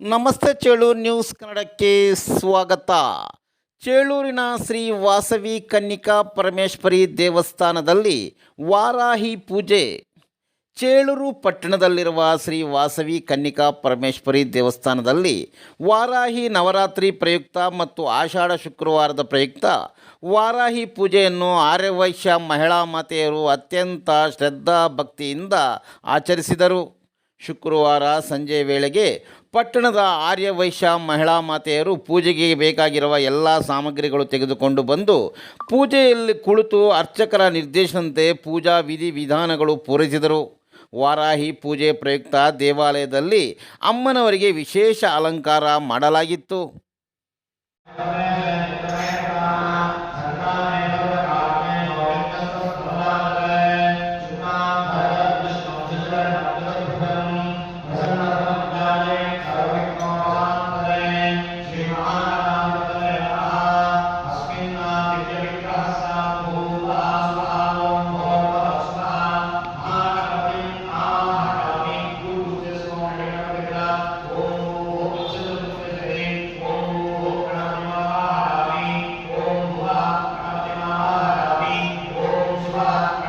ನಮಸ್ತೆ ಚೇಳೂರು ನ್ಯೂಸ್ ಕನ್ನಡಕ್ಕೆ ಸ್ವಾಗತ. ಚೇಳೂರಿನ ಶ್ರೀ ವಾಸವಿ ಕನ್ನಿಕಾ ಪರಮೇಶ್ವರಿ ದೇವಸ್ಥಾನದಲ್ಲಿ ವಾರಾಹಿ ಪೂಜೆ. ಚೇಳೂರು ಪಟ್ಟಣದಲ್ಲಿರುವ ಶ್ರೀ ವಾಸವಿ ಕನ್ನಿಕಾ ಪರಮೇಶ್ವರಿ ದೇವಸ್ಥಾನದಲ್ಲಿ ವಾರಾಹಿ ನವರಾತ್ರಿ ಪ್ರಯುಕ್ತ ಮತ್ತು ಆಷಾಢ ಶುಕ್ರವಾರದ ಪ್ರಯುಕ್ತ ವಾರಾಹಿ ಪೂಜೆಯನ್ನು ಆರ್ಯವೈಶ್ಯ ಮಹಿಳಾ ಮಾತೆಯರು ಅತ್ಯಂತ ಶ್ರದ್ಧಾ ಭಕ್ತಿಯಿಂದ ಆಚರಿಸಿದರು. ಶುಕ್ರವಾರ ಸಂಜೆ ವೇಳೆಗೆ ಪಟ್ಟಣದ ಆರ್ಯವೈಶ್ಯ ಮಹಿಳಾ ಮಾತೆಯರು ಪೂಜೆಗೆ ಬೇಕಾಗಿರುವ ಎಲ್ಲ ಸಾಮಗ್ರಿಗಳು ತೆಗೆದುಕೊಂಡು ಬಂದು ಪೂಜೆಯಲ್ಲಿ ಕುಳಿತು ಅರ್ಚಕರ ನಿರ್ದೇಶನಂತೆ ಪೂಜಾ ವಿಧಿ ವಿಧಾನಗಳು ಪೂರೈಸಿದರು. ವಾರಾಹಿ ಪೂಜೆ ಪ್ರಯುಕ್ತ ದೇವಾಲಯದಲ್ಲಿ ಅಮ್ಮನವರಿಗೆ ವಿಶೇಷ ಅಲಂಕಾರ ಮಾಡಲಾಗಿತ್ತು. 와.